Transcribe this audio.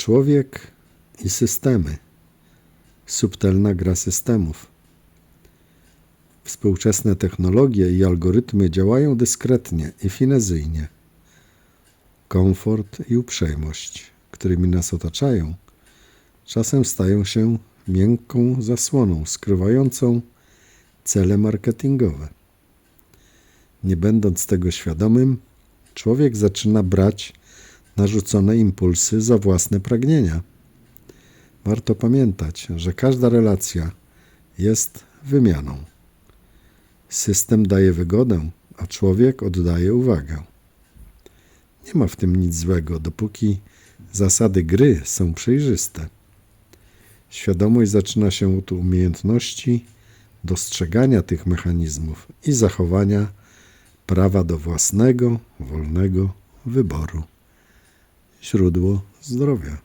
Człowiek i systemy. Subtelna gra systemów. Współczesne technologie i algorytmy działają dyskretnie i finezyjnie. Komfort i uprzejmość, którymi nas otaczają, czasem stają się miękką zasłoną skrywającą cele marketingowe. Nie będąc tego świadomym, człowiek zaczyna brać narzucone impulsy za własne pragnienia. Warto pamiętać, że każda relacja jest wymianą. System daje wygodę, a człowiek oddaje uwagę. Nie ma w tym nic złego, dopóki zasady gry są przejrzyste. Świadomość zaczyna się od umiejętności dostrzegania tych mechanizmów i zachowania prawa do własnego, wolnego wyboru. Źródło zdrowia.